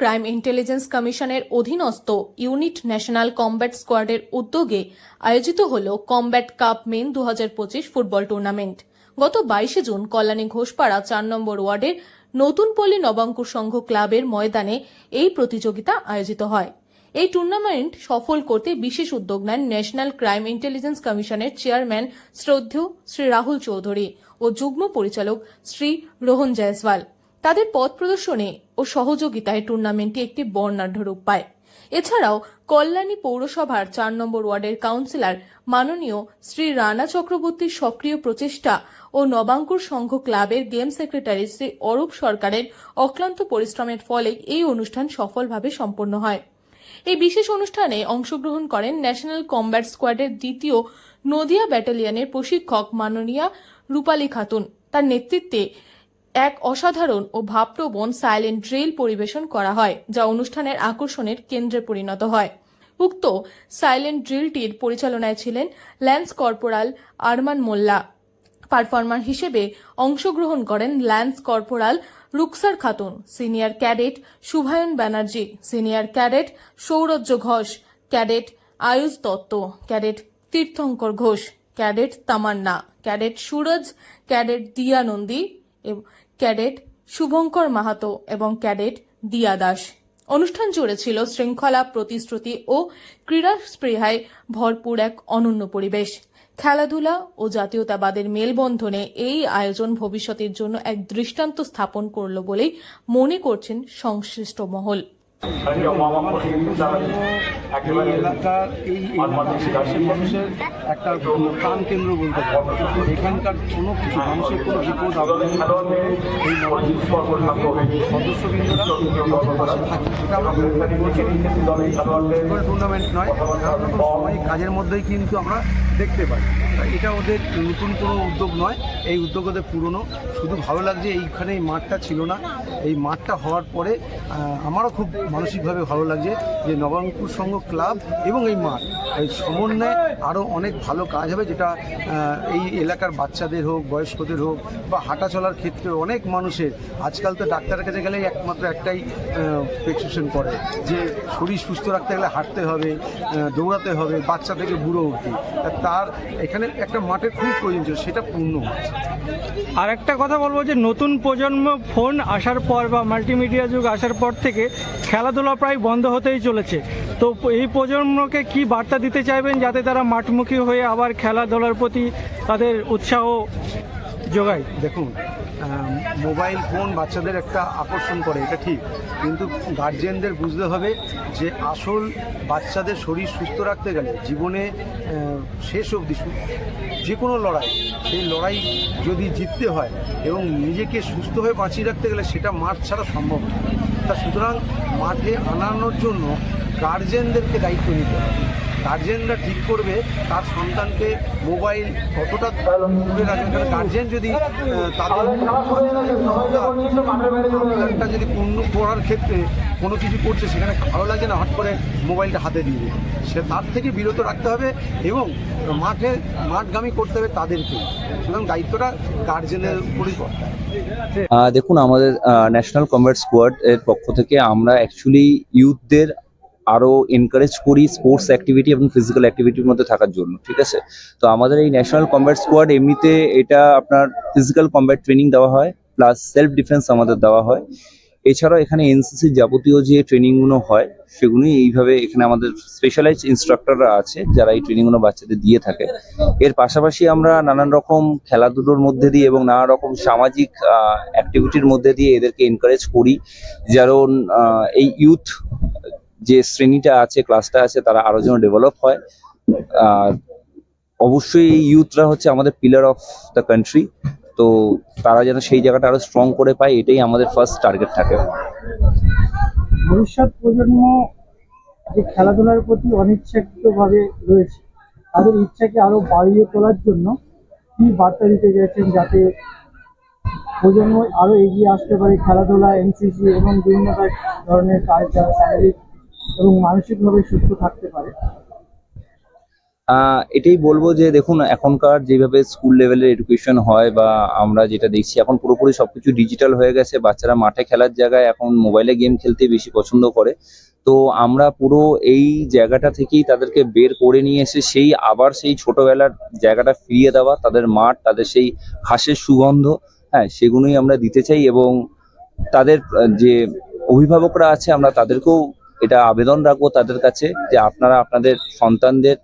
Crime intelligence কমিশনের অধীনস্থ unit national combat স্কোয়াডের উদ্যোগে আয়োজিত হল কমব্যাট কাপ মেন দু হাজার পঁচিশ ফুটবল টুর্নামেন্ট। গত বাইশে জুন কল্যাণী ঘোষপাড়া চার নম্বর ওয়ার্ডের নতুনপল্লী নবাঙ্কুর সংঘ ক্লাবের ময়দানে এই প্রতিযোগিতা আয়োজিত হয়। এই টুর্নামেন্ট সফল করতে বিশেষ উদ্যোগ নেন ন্যাশনাল ক্রাইম ইন্টেলিজেন্স কমিশনের চেয়ারম্যান শ্রদ্ধেয় শ্রী রাহুল চৌধুরী ও যুগ্ম পরিচালক শ্রী রোহন জয়সওয়াল। তাদের পথ প্রদর্শনে ও সহযোগিতায় টুর্নামেন্টটি একটি বর্ণাঢ্য রূপ পায়। এছাড়াও, কল্যাণী পৌরসভার চার নম্বর ওয়ার্ডের কাউন্সিলর মাননীয় শ্রী রানা চক্রবর্তীর সক্রিয় প্রচেষ্টা ও নবাঙ্কুর সংঘ ক্লাবের গেম সেক্রেটারি শ্রী অরূপ সরকারের অক্লান্ত পরিশ্রমের ফলে এই অনুষ্ঠান সফলভাবে সম্পন্ন হয়। এই বিশেষ অনুষ্ঠানে অংশগ্রহণ করেন ন্যাশনাল কম্ব্যাট স্কোয়াডের দ্বিতীয় নদিয়া ব্যাটালিয়নের প্রশিক্ষক মাননীয়া রূপালী খাতুন। তার নেতৃত্বে এক অসাধারণ ও ভাবপ্রবণ সাইলেন্ট ড্রিল পরিবেশন করা হয়, যা অনুষ্ঠানের আকর্ষণের কেন্দ্রে পরিণত হয়। উক্ত সাইলেন্ট ড্রিলটির পরিচালনায় ছিলেন lance corporal Arman Molla. Performer হিসেবে অংশগ্রহণ করেন lance corporal Ruksar Khatun, senior cadet Shubhayan Banerjee, senior cadet Sourajya Ghosh, cadet Ayush Dutta, cadet Tirthankar Ghosh, cadet Tamanna, cadet Suraj, cadet Diya Nandi এবং cadet Shubhankar Mahato এবং cadet দিয়া দাস। অনুষ্ঠান জুড়ে ছিল শৃঙ্খলা, প্রতিশ্রুতি ও ক্রীড়া স্পৃহায় ভরপুর এক অনন্য পরিবেশ। খেলাধুলা ও জাতীয়তাবাদের মেলবন্ধনে এই আয়োজন ভবিষ্যতের জন্য এক দৃষ্টান্ত স্থাপন করল বলেই মনে করছেন সংশ্লিষ্ট মহল। এলাকার এই মানুষের একটা প্রাণ কেন্দ্র বলতে পারে এখানকার কোনো কিছু মানুষের কোনো বিপদ এই সদস্যবৃন্দরা পাশে থাকে। এটা আমরা টুর্নামেন্ট নয় এটা আমরা সময় কাজের মধ্যেই কিন্তু আমরা দেখতে পাই। এটা ওদের নতুন কোনো উদ্যোগ নয়, এই উদ্যোগ ওদের পুরনো। শুধু ভালো লাগছে এইখানে এই মাঠটা ছিল না। এই মাঠটা হওয়ার পরে আমারও খুব মানসিকভাবে ভালো লাগছে যে নবরঙ্গপুর সংঘ ক্লাব এবং এই মাঠ। এই সমন্বয়ে আরও অনেক ভালো কাজ হবে, যেটা এই এলাকার বাচ্চাদের হোক, বয়স্কদের হোক, বা হাঁটা চলার ক্ষেত্রে অনেক মানুষের, আজকাল তো ডাক্তারের কাছে গেলেই একমাত্র একটাই প্রেসক্রিপশন করে যে শরীর সুস্থ রাখতে গেলে হাঁটতে হবে দৌড়াতে হবে, বাচ্চা থেকে বুড়ো অবধি। তার এখানে একটা মাঠের খুব প্রয়োজন ছিল সেটা পূর্ণ আর একটা কথা বলব যে, নতুন প্রজন্ম ফোন আসার পর বা মাল্টিমিডিয়া যুগ আসার পর থেকে খেলাধুলা প্রায় বন্ধ হতেই চলেছে। তো এই প্রজন্মকে কি বার্তা দিতে চাইবেন যাতে তারা মাঠমুখী হয়ে আবার খেলাধুলার প্রতি তাদের উৎসাহ যোগায়? দেখুন মোবাইল ফোন বাচ্চাদের একটা আকর্ষণ করে, এটা ঠিক। কিন্তু গার্জেনদের বুঝতে হবে যে আসল বাচ্চাদের শরীর সুস্থ রাখতে গেলে জীবনে শেষ অবধি যে কোনো লড়াই, সেই লড়াই যদি জিততে হয় এবং নিজেকে সুস্থ হয়ে বাঁচিয়ে রাখতে গেলে সেটা মাঠ ছাড়া সম্ভব তা সুতরাং মাঠে আনানোর জন্য গার্জেনদেরকে দায়িত্ব নিতে হবে। গার্জেনরা ঠিক করবে, তার সন্তানকে মোবাইল কতটা দূরে রাখবে? কারণ গার্জেন যদি তাদের সন্তানটা যদি পূর্ণ পড়ার ক্ষেত্রে কোনো কিছু করছে, সেখানে ভালো লাগে না হট করে মোবাইলটা হাতে দিয়ে দেবে। সে তার থেকে বিরত রাখতে হবে এবং মাঠে, মাঠগামী করতে হবে তাদেরকে। সুতরাং দায়িত্বটা গার্জেনের উপরই দেখুন, আমাদের ন্যাশনাল কমব্যাট স্কোয়াড এর পক্ষ থেকে আমরা অ্যাকচুয়ালি ইউথদের আরও এনকারেজ করি স্পোর্টস অ্যাক্টিভিটি এবং ফিজিক্যাল অ্যাক্টিভিটির মধ্যে থাকার জন্য, ঠিক আছে? তো আমাদের এই ন্যাশনাল কমব্যাট স্কোয়াড এমনিতে এটা আপনার ফিজিক্যাল কমব্যাট ট্রেনিং দেওয়া হয় প্লাস সেলফ ডিফেন্স আমাদের দেওয়া হয়। এছাড়াও এখানে এনসিসির যাবতীয় যে ট্রেনিংগুলো হয়, সেগুলোই এইভাবে এখানে আমাদের স্পেশালাইজ ইনস্ট্রাক্টররা আছে, যারা এই ট্রেনিংগুলো বাচ্চাদের দিয়ে থাকে। এর পাশাপাশি আমরা নানান রকম খেলাধুলোর মধ্যে দিয়ে এবং নানা রকম সামাজিক অ্যাক্টিভিটির মধ্যে দিয়ে এদেরকে এনকারেজ করি। যেমন এই ইউথ যে শ্রেণীটা আছে ক্লাসটা আছে, তারা আরও যেন ডেভেলপ হয়। আর অবশ্যই এই ইউথরা হচ্ছে আমাদের পিলার অফ দ্য কান্ট্রি তো তারা যেন সেই জায়গাটা আরও স্ট্রং করে পায়, এটাই আমাদের ফার্স্ট টার্গেট থাকে। ভবিষ্যৎ প্রজন্ম যে খেলাধুলার প্রতি অনিচ্ছাকৃতভাবে রয়েছে, তাদের ইচ্ছাকে আরও বাড়িয়ে তোলার জন্য কি বার্তা দিতে চাইছেন যাতে প্রজন্ম আরও এগিয়ে আসতে পারে খেলাধুলা এনসিসি এবং বিভিন্ন ধরনের কাজ শারীরিক এবং মানসিকভাবে সুস্থ থাকতে পারে। এটাই বলব যে দেখুন, এখনকার যেভাবে স্কুল লেভেলের এডুকেশন হয় বা আমরা যেটা দেখছি, এখন পুরোপুরি সবকিছু ডিজিটাল হয়ে গেছে। বাচ্চারা মাঠে খেলার জায়গায় এখন মোবাইলে গেম খেলতে বেশি পছন্দ করে। তো আমরা পুরো এই জায়গাটা থেকেই তাদেরকে বের করে নিয়ে এসে সেই আবার সেই ছোটবেলার জায়গাটা ফিরিয়ে দেওয়া, তাদের মাঠ, তাদের সেই ঘাসের সুগন্ধ হ্যাঁ সেগুলোই আমরা দিতে চাই এবং তাদের যে অভিভাবকরা আছে, আমরা তাদেরকেও এটা আবেদন রাখব তাদের কাছে যে আপনারা আপনাদের সন্তানদের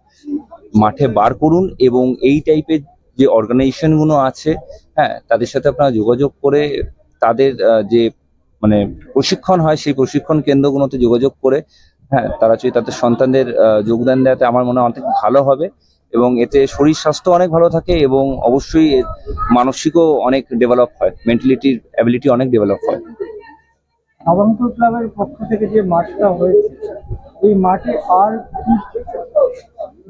মাঠে বার করুন এবং এই টাইপের যে অর্গানাইজেশনগুলো আছে হ্যাঁ তাদের সাথে আপনারা যোগাযোগ করে তাদের যে মানে প্রশিক্ষণ হয় সেই প্রশিক্ষণ কেন্দ্রগুলোতে যোগাযোগ করে হ্যাঁ তারা যদি তাদের সন্তানদের যোগদান দেওয়াতে আমার মনে হয় অনেক ভালো হবে এবং এতে শরীর স্বাস্থ্য অনেক ভালো থাকে এবং অবশ্যই মানসিকও অনেক ডেভেলপ হয় মেন্টালিটির অ্যাবিলিটি অনেক ডেভেলপ হয়। নবঙ্কুর ক্লাবের পক্ষ থেকে যে মাঠটা হয়েছে, এই মাঠে আর কি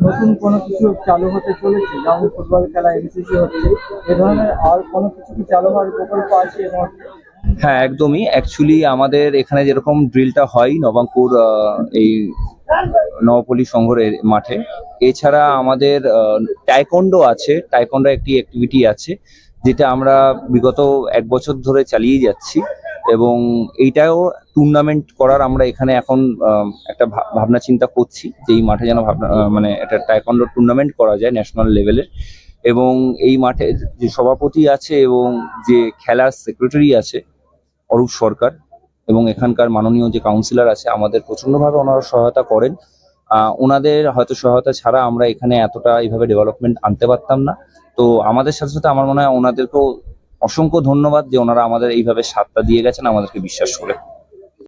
নতুন কোনো কিছু চালু হতে চলেছে? যেমন ফুটবল খেলা, এনসিসি হচ্ছে, এ ধরনের আর কোনো কিছু কি চালু হওয়ার প্রকল্প আছে মুহূর্তে? হ্যাঁ একদমই। অ্যাকচুয়ালি আমাদের এখানে যেরকম ড্রিলটা হয় নবাঙ্কুর এই নবপল্লী সংঘরের মাঠে, এছাড়া আমাদের টাইকন্ডো আছে। টাইকন্ডো একটি অ্যাক্টিভিটি আছে, যেটা আমরা বিগত এক বছর ধরে চালিয়ে যাচ্ছি। এবং এইটাও টুর্নামেন্ট করার আমরা এখানে এখন একটা ভাবনা চিন্তা করছি যে এই মাঠে যেন ভাবনা মানে একটা টাইকন্ডো টুর্নামেন্ট করা যায় ন্যাশনাল লেভেলের এবং এই মাঠের যে সভাপতি আছে এবং যে খেলার সেক্রেটারি আছে, অরূপ সরকার, এবং এখানকার মাননীয় যে কাউন্সিলর আছে, আমাদের প্রচন্ডভাবে ওনারা সহায়তা করেন। ওনাদের হয়তো সহায়তা ছাড়া আমরা এখানে এতটা এইভাবে ডেভেলপমেন্ট আনতে পারতাম না। তো আমাদের সাথে সাথে আমার মনে হয় ওনাদেরকেও অসংখ্য ধন্যবাদ যে ওনারা আমাদের এইভাবে সাতটা দিয়ে গেছেন আমাদেরকে বিশ্বাস করে।